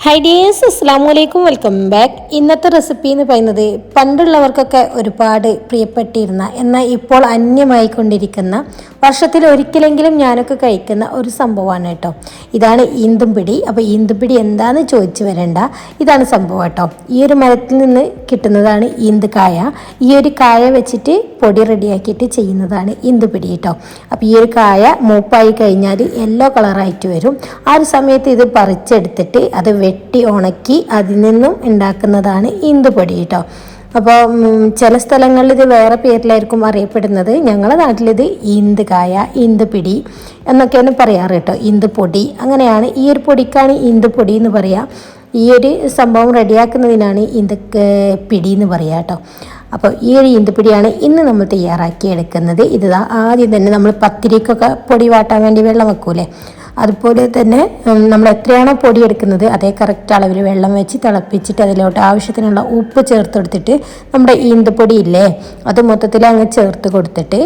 Hi dears അസ്സാം വലൈക്കും welcome back ഇന്നത്തെ റെസിപ്പി എന്ന് പറയുന്നത് പണ്ടുള്ളവർക്കൊക്കെ ഒരുപാട് പ്രിയപ്പെട്ടിരുന്ന എന്നാൽ ഇപ്പോൾ അന്യമായി കൊണ്ടിരിക്കുന്ന വർഷത്തിൽ ഒരിക്കലെങ്കിലും ഞാനൊക്കെ കഴിക്കുന്ന ഒരു സംഭവമാണ് കേട്ടോ. ഇതാണ് ഈന്തുംപിടി. അപ്പോൾ ഈന്തുംപിടി എന്താണെന്ന് ചോദിച്ചു വരേണ്ട. ഇതാണ് സംഭവം കേട്ടോ. ഈ ഒരു മരത്തിൽ നിന്ന് കിട്ടുന്നതാണ് ഈന്തുകായ ഈ ഒരു കായ വെച്ചിട്ട് പൊടി റെഡിയാക്കിയിട്ട് ചെയ്യുന്നതാണ് ഈന്തുപിടി കേട്ടോ. അപ്പോൾ ഈ ഒരു കായ മൂപ്പായി കഴിഞ്ഞാൽ യെല്ലോ കളറായിട്ട് വരും. ആ ഒരു സമയത്ത് ഇത് പറിച്ചെടുത്തിട്ട് അത് വെട്ടി ഉണക്കി അതിൽ നിന്നും ഉണ്ടാക്കുന്നതാണ് ഇന്ദുപൊടി കേട്ടോ അപ്പോൾ ചില സ്ഥലങ്ങളിൽ ഇത് വേറെ പേരിലായിരിക്കും അറിയപ്പെടുന്നത്. ഞങ്ങളുടെ നാട്ടിലിത് ഈന്തുകായ ഈന്തുപിടി എന്നൊക്കെയാണ് പറയാറ് കേട്ടോ ഈന്തുപൊടി അങ്ങനെയാണ് ഈ ഒരു പൊടിക്കാണ് ഈന്തുപൊടി എന്ന് പറയാം. ഈ ഒരു സംഭവം റെഡിയാക്കുന്നതിനാണ് ഇന്ത് പിടി എന്ന് പറയുക കേട്ടോ അപ്പോൾ ഈ ഒരു ഈന്തപ്പിടിയാണ് ഇന്ന് നമ്മൾ തയ്യാറാക്കി എടുക്കുന്നത്. ഇത് ആദ്യം തന്നെ നമ്മൾ പത്തിരിക്കൊക്കെ പൊടി വാട്ടാൻ വേണ്ടി വെള്ളം വെക്കൂലേ? അതുപോലെ തന്നെ നമ്മൾ എത്രയാണോ പൊടി എടുക്കുന്നത് അതേ കറക്റ്റ് അളവിൽ വെള്ളം വെച്ച് തിളപ്പിച്ചിട്ട് അതിലോട്ട് ആവശ്യത്തിനുള്ള ഉപ്പ് ചേർത്ത് കൊടുത്തിട്ട് നമ്മുടെ ഈന്തപ്പൊടി ഇല്ലേ അത് മൊത്തത്തിൽ അങ്ങ് ചേർത്ത് കൊടുത്തിട്ട്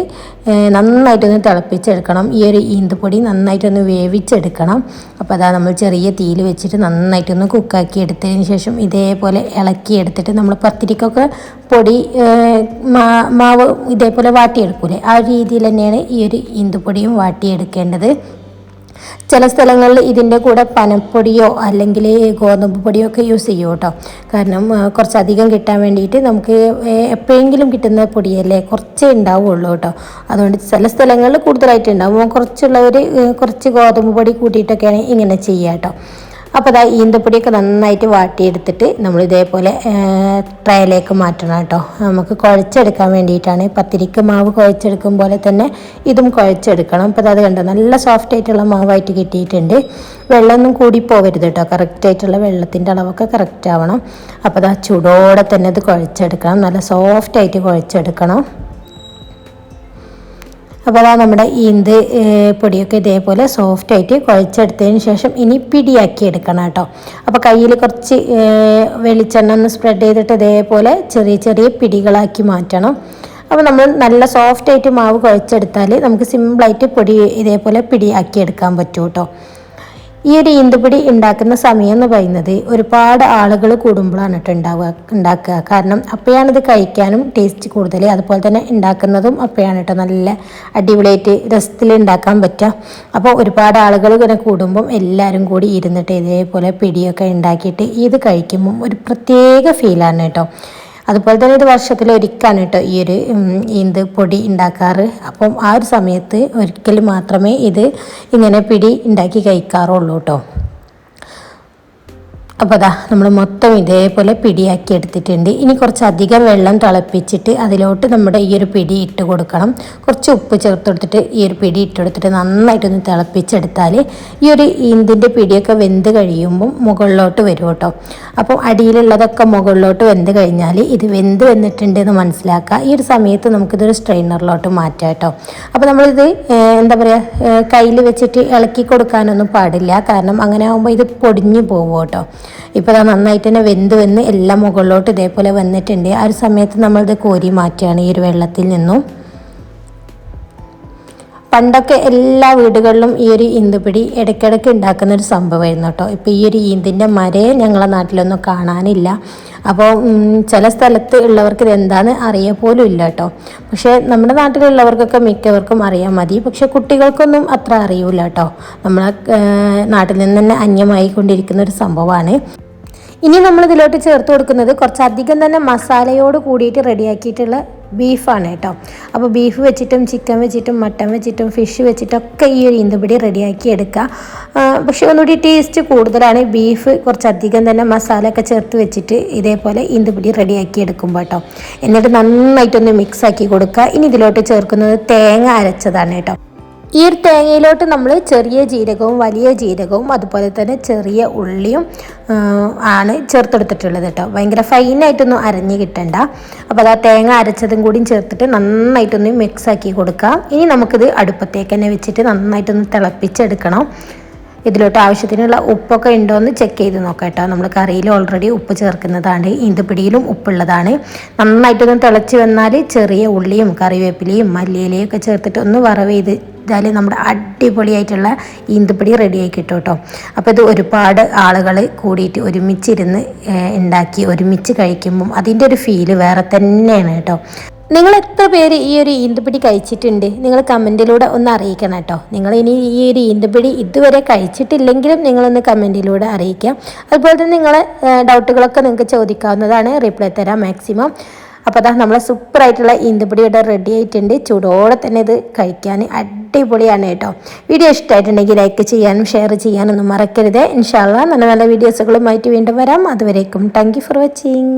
നന്നായിട്ടൊന്ന് തിളപ്പിച്ചെടുക്കണം. ഈ ഒരു ഈന്തപ്പൊടി നന്നായിട്ടൊന്ന് വേവിച്ചെടുക്കണം. അപ്പോൾ അതാ നമ്മൾ ചെറിയ തീയിൽ വെച്ചിട്ട് നന്നായിട്ടൊന്ന് കുക്കാക്കി എടുത്തതിന് ശേഷം ഇതേപോലെ ഇളക്കി എടുത്തിട്ട് നമ്മൾ പത്തിരിക്കൊക്കെ പൊടി മാവ് ഇതേപോലെ വാട്ടിയെടുക്കൂലേ ആ രീതിയിൽ തന്നെയാണ് ഈ ഒരു ഈന്തപ്പൊടിയും വാട്ടിയെടുക്കേണ്ടത്. ചില സ്ഥലങ്ങളിൽ ഇതിന്റെ കൂടെ പനപ്പൊടിയോ അല്ലെങ്കിൽ ഗോതമ്പ് പൊടിയോ ഒക്കെ യൂസ് ചെയ്യും കേട്ടോ. കാരണം കുറച്ചധികം കിട്ടാൻ വേണ്ടിയിട്ട് നമുക്ക് എപ്പോഴെങ്കിലും കിട്ടുന്ന പൊടിയല്ലേ കുറച്ചേ ഉണ്ടാവുള്ളൂ കേട്ടോ. അതുകൊണ്ട് ചില സ്ഥലങ്ങളിൽ കൂടുതലായിട്ട് ഉണ്ടാവും. കുറച്ചുള്ളവർ കുറച്ച് ഗോതമ്പ് പൊടി കൂട്ടിയിട്ടൊക്കെയാണ് ഇങ്ങനെ ചെയ്യുക കേട്ടോ. അപ്പോൾ അതാ ഈന്തപ്പൊടിയൊക്കെ നന്നായിട്ട് വാട്ടിയെടുത്തിട്ട് നമ്മൾ ഇതേപോലെ ട്രയലേക്ക് മാറ്റണം കേട്ടോ. നമുക്ക് കുഴച്ചെടുക്കാൻ വേണ്ടിയിട്ടാണ്. പത്തിരിക്ക് മാവ് കുഴച്ചെടുക്കും പോലെ തന്നെ ഇതും കുഴച്ചെടുക്കണം. അപ്പോൾ അത് കണ്ടോ നല്ല സോഫ്റ്റ് ആയിട്ടുള്ള മാവായിട്ട് കിട്ടിയിട്ടുണ്ട്. വെള്ളമൊന്നും കൂടി പോകരുത് കേട്ടോ. കറക്റ്റായിട്ടുള്ള വെള്ളത്തിന്റെ അളവൊക്കെ കറക്റ്റ് ആവണം. അപ്പോൾ അത് ചൂടോടെ തന്നെ അത് കുഴച്ചെടുക്കണം. നല്ല സോഫ്റ്റ് ആയിട്ട് കുഴച്ചെടുക്കണം. അപ്പോൾ അതാ നമ്മുടെ ഈന്ത് പൊടിയൊക്കെ ഇതേപോലെ സോഫ്റ്റ് ആയിട്ട് കുഴച്ചെടുത്തതിന് ശേഷം ഇനി പിടിയാക്കി എടുക്കണം കേട്ടോ. അപ്പോൾ കയ്യിൽ കുറച്ച് വെളിച്ചെണ്ണ ഒന്ന് സ്പ്രെഡ് ചെയ്തിട്ട് ഇതേപോലെ ചെറിയ ചെറിയ പിടികളാക്കി മാറ്റണം. അപ്പോൾ നമ്മൾ നല്ല സോഫ്റ്റ് ആയിട്ട് മാവ് കുഴച്ചെടുത്താൽ നമുക്ക് സിമ്പിളായിട്ട് പൊടി ഇതേപോലെ പിടിയാക്കി എടുക്കാൻ പറ്റും കേട്ടോ. ഈ ഒരു ഈന്തുപിടി ഉണ്ടാക്കുന്ന സമയം എന്ന് പറയുന്നത് ഒരുപാട് ആളുകൾ കൂടുമ്പോഴാണ് കേട്ടോ ഉണ്ടാവുക ഉണ്ടാക്കുക. കാരണം അപ്പോഴാണ് ഇത് കഴിക്കാനും ടേസ്റ്റ് കൂടുതൽ. അതുപോലെ തന്നെ ഉണ്ടാക്കുന്നതും അപ്പോഴാണ് കേട്ടോ നല്ല അടിപൊളിയായിട്ട് രസത്തിൽ ഉണ്ടാക്കാൻ പറ്റുക. അപ്പോൾ ഒരുപാട് ആളുകൾ ഇങ്ങനെ കൂടുമ്പം എല്ലാവരും കൂടി ഇരുന്നിട്ട് ഇതേപോലെ പിടിയൊക്കെ ഉണ്ടാക്കിയിട്ട് ഇത് കഴിക്കുമ്പം ഒരു പ്രത്യേക ഫീലാണ് കേട്ടോ. അതുപോലെ തന്നെ ഇത് വർഷത്തിൽ ഒരിക്കലാണ് കേട്ടോ ഈ ഒരു ഈന്ത് പൊടി ഉണ്ടാക്കാറ് അപ്പം ആ ഒരു സമയത്ത് ഒരിക്കൽ മാത്രമേ ഇത് ഇങ്ങനെ പിടി ഉണ്ടാക്കി കഴിക്കാറുള്ളൂ കേട്ടോ. അപ്പോൾ അതാ നമ്മൾ മൊത്തം ഇതേപോലെ പിടിയാക്കി എടുത്തിട്ടുണ്ട്. ഇനി കുറച്ച് അധികം വെള്ളം തിളപ്പിച്ചിട്ട് അതിലോട്ട് നമ്മുടെ ഈ ഒരു പിടി ഇട്ട് കൊടുക്കണം. കുറച്ച് ഉപ്പ് ചേർത്ത് കൊടുത്തിട്ട് ഈ ഒരു പിടി ഇട്ട് കൊടുത്തിട്ട് നന്നായിട്ടൊന്ന് തിളപ്പിച്ചെടുത്താൽ ഈ ഒരു ഈന്തിന്റെ പിടിയൊക്കെ വെന്ത് കഴിയുമ്പം മുകളിലോട്ട് വരും കേട്ടോ. അപ്പോൾ അടിയിലുള്ളതൊക്കെ മുകളിലോട്ട് വെന്ത് കഴിഞ്ഞാൽ ഇത് വെന്ത് വന്നിട്ടുണ്ട് എന്ന് മനസ്സിലാക്കുക. ഈ ഒരു സമയത്ത് നമുക്കിതൊരു സ്ട്രെയിനറിലോട്ട് മാറ്റാം കേട്ടോ. അപ്പോൾ നമ്മളിത് എന്താ പറയുക കയ്യിൽ വെച്ചിട്ട് ഇളക്കി കൊടുക്കാനൊന്നും പാടില്ല. കാരണം അങ്ങനെ ആകുമ്പോൾ ഇത് പൊടിഞ്ഞു പോകും കേട്ടോ. ഇപ്പോൾ അത് നന്നായിട്ട് തന്നെ വെന്ത് വന്ന് എല്ലാം മുകളിലോട്ട് ഇതേപോലെ വന്നിട്ടുണ്ട്. ആ ഒരു സമയത്ത് നമ്മളിത് കോരി മാറ്റുകയാണ് ഈ ഒരു വെള്ളത്തിൽ നിന്നും. പണ്ടൊക്കെ എല്ലാ വീടുകളിലും ഈ ഒരു ഈന്തുപിടി ഇടയ്ക്കിടയ്ക്ക് ഉണ്ടാക്കുന്ന ഒരു സംഭവമായിരുന്നു കേട്ടോ. ഇപ്പോൾ ഈ ഒരു ഈന്തിന്റെ മരയെ ഞങ്ങളെ നാട്ടിലൊന്നും കാണാനില്ല. അപ്പോൾ ചില സ്ഥലത്ത് ഉള്ളവർക്ക് ഇത് എന്താണെന്ന് അറിയ പോലും ഇല്ല കേട്ടോ. പക്ഷേ നമ്മുടെ നാട്ടിലുള്ളവർക്കൊക്കെ മിക്കവർക്കും അറിയാൻ മതി. പക്ഷേ കുട്ടികൾക്കൊന്നും അത്ര അറിയില്ല കേട്ടോ. നമ്മളെ നാട്ടിൽ നിന്ന് തന്നെ അന്യമായി കൊണ്ടിരിക്കുന്ന ഒരു സംഭവമാണ്. ഇനി നമ്മൾ ഇതിലോട്ട് ചേർത്ത് കൊടുക്കുന്നത് കുറച്ചധികം തന്നെ മസാലയോട് കൂടിയിട്ട് റെഡിയാക്കിയിട്ടുള്ള ബീഫാണ് കേട്ടോ. അപ്പോൾ ബീഫ് വെച്ചിട്ടും ചിക്കൻ വെച്ചിട്ടും മട്ടൻ വെച്ചിട്ടും ഫിഷ് വെച്ചിട്ടൊക്കെ ഈ ഒരു ഈന്തപിടി റെഡിയാക്കി എടുക്കുക. പക്ഷെ ഒന്നുകൂടി ടേസ്റ്റ് കൂടുതലാണ്. ബീഫ് കുറച്ചധികം തന്നെ മസാല ഒക്കെ ചേർത്ത് വെച്ചിട്ട് ഇതേപോലെ ഈന്തപിടി റെഡിയാക്കി എടുക്കുമ്പോൾ കേട്ടോ. എന്നിട്ട് നന്നായിട്ടൊന്ന് മിക്സ് ആക്കി കൊടുക്കുക. ഇനി ഇതിലോട്ട് ചേർക്കുന്നത് തേങ്ങ അരച്ചതാണ് കേട്ടോ. ഈ ഒരു തേങ്ങയിലോട്ട് നമ്മൾ ചെറിയ ജീരകവും വലിയ ജീരകവും അതുപോലെ തന്നെ ചെറിയ ഉള്ളിയും ആണ് ചേർത്തെടുത്തിട്ടുള്ളത് കേട്ടോ. ഭയങ്കര ഫൈനായിട്ടൊന്നും അരഞ്ഞ് കിട്ടണ്ട. അപ്പോൾ അത് ആ തേങ്ങ അരച്ചതും കൂടിയും ചേർത്തിട്ട് നന്നായിട്ടൊന്ന് മിക്സ് ആക്കി കൊടുക്കാം. ഇനി നമുക്കിത് അടുപ്പത്തേക്ക് തന്നെ വെച്ചിട്ട് നന്നായിട്ടൊന്ന് തിളപ്പിച്ചെടുക്കണം. ഇതിലോട്ട് ആവശ്യത്തിനുള്ള ഉപ്പൊക്കെ ഉണ്ടോ എന്ന് ചെക്ക് ചെയ്ത് നോക്കാം കേട്ടോ. നമ്മൾ കറിയിൽ ഓൾറെഡി ഉപ്പ് ചേർക്കുന്നതാണ്. ഈന്തപ്പിടിയിലും ഉപ്പുള്ളതാണ്. നന്നായിട്ടൊന്ന് തിളച്ച് വന്നാൽ ചെറിയ ഉള്ളിയും കറിവേപ്പിലയും മല്ലിയിലയും ഒക്കെ ചേർത്തിട്ട് ഒന്ന് വറവ് ചെയ്ത് ഇതായാലും നമ്മുടെ അടിപൊളിയായിട്ടുള്ള ഈന്തപ്പടി റെഡിയായി കിട്ടും കേട്ടോ. അപ്പോൾ ഇത് ഒരുപാട് ആളുകൾ കൂടിയിട്ട് ഒരുമിച്ചിരുന്ന് ഉണ്ടാക്കി ഒരുമിച്ച് കഴിക്കുമ്പം അതിന്റെ ഒരു ഫീൽ വേറെ തന്നെയാണ് കേട്ടോ. നിങ്ങൾ എത്ര പേര് ഈ ഒരു ഈന്തപ്പിടി കഴിച്ചിട്ടുണ്ട്? നിങ്ങൾ കമന്റിലൂടെ ഒന്ന് അറിയിക്കണം കേട്ടോ. നിങ്ങൾ ഇനി ഈ ഒരു ഈന്തപ്പിടി ഇതുവരെ കഴിച്ചിട്ടില്ലെങ്കിലും നിങ്ങളൊന്ന് കമന്റിലൂടെ അറിയിക്കാം. അതുപോലെ തന്നെ നിങ്ങളെ ഡൗട്ടുകളൊക്കെ നിങ്ങൾക്ക് ചോദിക്കാവുന്നതാണ്. റിപ്ലൈ തരാം മാക്സിമം. അപ്പോൾ അതാ നമ്മളെ സൂപ്പറായിട്ടുള്ള ഈന്തപ്പൊടി ഇവിടെ റെഡി ആയിട്ടുണ്ട്. ചൂടോടെ തന്നെ ഇത് കഴിക്കാൻ അടിപൊളിയാണ് കേട്ടോ. വീഡിയോ ഇഷ്ടമായിട്ടുണ്ടെങ്കിൽ ലൈക്ക് ചെയ്യാനും ഷെയർ ചെയ്യാനൊന്നും മറക്കരുത്. ഇൻഷാല്ല നല്ല നല്ല വീഡിയോസുകളുമായിട്ട് വീണ്ടും വരാം. അതുവരേക്കും താങ്ക് ഫോർ വാച്ചിങ്